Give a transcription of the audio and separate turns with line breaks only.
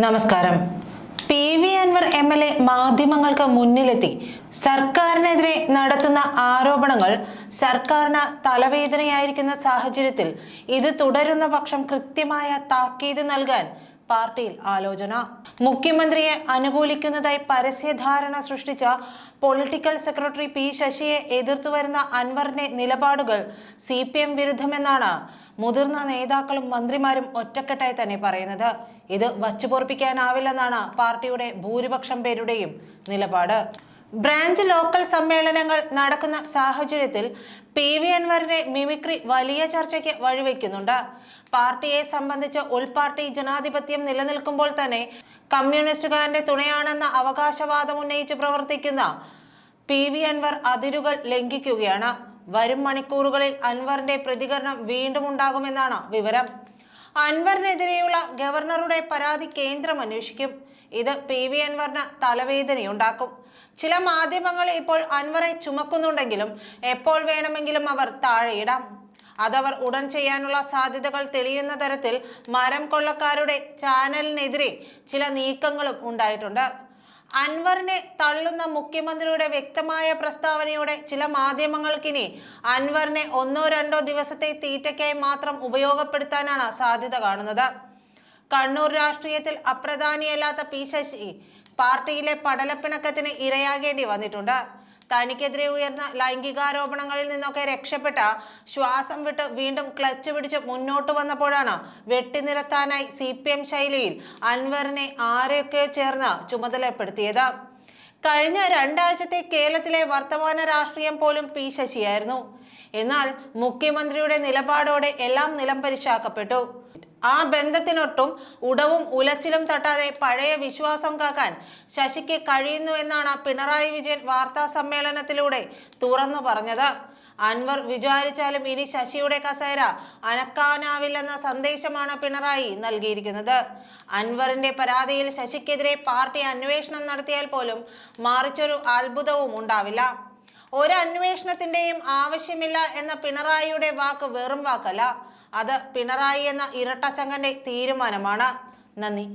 നമസ്കാരം. P V Anvar M L A മാധ്യമങ്ങൾക്ക് മുന്നിലെത്തി. സർക്കാരിനെതിരെ നടത്തുന്ന ആരോപണങ്ങൾ സർക്കാരിന് തലവേദനയായിരിക്കുന്ന സാഹചര്യത്തിൽ ഇത് തുടരുന്ന പക്ഷം കൃത്യമായ താക്കീത് നൽകാൻ പാർട്ടിയിൽ ആലോചന. മുഖ്യമന്ത്രിയെ അനുകൂലിക്കുന്നതായി പരസ്യധാരണ സൃഷ്ടിച്ച പൊളിറ്റിക്കൽ സെക്രട്ടറി പി ശശിയെ എതിർത്തുവരുന്ന അൻവറിന്റെ നിലപാടുകൾ സി പി എം വിരുദ്ധമെന്നാണ് മുതിർന്ന നേതാക്കളും മന്ത്രിമാരും ഒറ്റക്കെട്ടായി തന്നെ പറയുന്നത്. ഇത് വച്ചുപൊറപ്പിക്കാനാവില്ലെന്നാണ് പാർട്ടിയുടെ ഭൂരിപക്ഷം പേരുടെയും നിലപാട്. ബ്രാഞ്ച് ലോക്കൽ സമ്മേളനങ്ങൾ നടക്കുന്ന സാഹചര്യത്തിൽ പി വി അൻവറിന്റെ മിമിക്രി വലിയ ചർച്ചയ്ക്ക് വഴിവെക്കുന്നുണ്ട്. പാർട്ടിയെ സംബന്ധിച്ച് ഉൾപാർട്ടി ജനാധിപത്യം നിലനിൽക്കുമ്പോൾ തന്നെ കമ്മ്യൂണിസ്റ്റുകാരന്റെ തുണയാണെന്ന അവകാശവാദം ഉന്നയിച്ച് പ്രവർത്തിക്കുന്ന പി വി അൻവർ അതിരുകൾ ലംഘിക്കുകയാണ്. വരും മണിക്കൂറുകളിൽ അൻവറിന്റെ പ്രതികരണം വീണ്ടും ഉണ്ടാകുമെന്നാണ് വിവരം. അൻവറിനെതിരെയുള്ള ഗവർണറുടെ പരാതി കേന്ദ്രം അന്വേഷിക്കും. ഇത് പി വി അൻവറിന് തലവേദനയുണ്ടാക്കും. ചില മാധ്യമങ്ങൾ ഇപ്പോൾ അൻവറെ ചുമക്കുന്നുണ്ടെങ്കിലും എപ്പോൾ വേണമെങ്കിലും അവർ താഴെയിടാം. അതവർ ഉടൻ ചെയ്യാനുള്ള സാധ്യതകൾ തെളിയുന്ന തരത്തിൽ മരം കൊള്ളക്കാരുടെ ചാനലിനെതിരെ ചില നീക്കങ്ങളും ഉണ്ടായിട്ടുണ്ട്. അൻവറിനെ തള്ളുന്ന മുഖ്യമന്ത്രിയുടെ വ്യക്തമായ പ്രസ്താവനയോടെ ചില മാധ്യമങ്ങൾക്കിനി അൻവറിനെ ഒന്നോ രണ്ടോ ദിവസത്തെ തീറ്റയ്ക്കായി മാത്രം ഉപയോഗപ്പെടുത്താനാണ് സാധ്യത കാണുന്നത്. കണ്ണൂർ രാഷ്ട്രീയത്തിൽ അപ്രധാനിയല്ലാത്ത പി ശശി പാർട്ടിയിലെ പടലപ്പിണക്കത്തിന് ഇരയാകേണ്ടി വന്നിട്ടുണ്ട്. തനിക്കെതിരെ ഉയർന്ന ലൈംഗികാരോപണങ്ങളിൽ നിന്നൊക്കെ രക്ഷപ്പെട്ട ശ്വാസം വിട്ട് വീണ്ടും ക്ലച്ച് പിടിച്ച് മുന്നോട്ട് വന്നപ്പോഴാണ് വെട്ടിനിരത്താനായി സി പി എം ശൈലിയിൽ അൻവറിനെ ആരെയൊക്കെ ചേർന്ന് ചുമതലപ്പെടുത്തിയത്. കഴിഞ്ഞ രണ്ടാഴ്ചത്തെ കേരളത്തിലെ വർത്തമാന രാഷ്ട്രീയം പോലും പി ശശിയായിരുന്നു. എന്നാൽ മുഖ്യമന്ത്രിയുടെ നിലപാടോടെ എല്ലാം നിലംപരിശാക്കപ്പെട്ടു. ആ ബന്ധത്തിനൊട്ടും ഉടവും ഉലച്ചിലും തട്ടാതെ പഴയ വിശ്വാസം കാക്കാൻ ശശിക്ക് കഴിയുന്നു എന്നാണ് പിണറായി വിജയൻ വാർത്താ സമ്മേളനത്തിലൂടെ തുറന്നു പറഞ്ഞത്. അൻവർ വിചാരിച്ചാലും ഇനി ശശിയുടെ കസേര അനക്കാനാവില്ലെന്ന സന്ദേശമാണ് പിണറായി നൽകിയിരിക്കുന്നത്. അൻവറിന്റെ പരാതിയിൽ ശശിക്കെതിരെ പാർട്ടി അന്വേഷണം നടത്തിയാൽ പോലും മാറിച്ചൊരു അത്ഭുതവും ഉണ്ടാവില്ല. ഒരു അന്വേഷണത്തിന്റെയും ആവശ്യമില്ല എന്ന പിണറായിയുടെ വാക്ക് വെറും വാക്കല്ല. അത് പിണറായി എന്ന ഇരട്ടച്ചങ്ങന്റെ തീരുമാനമാണ്. നന്ദി.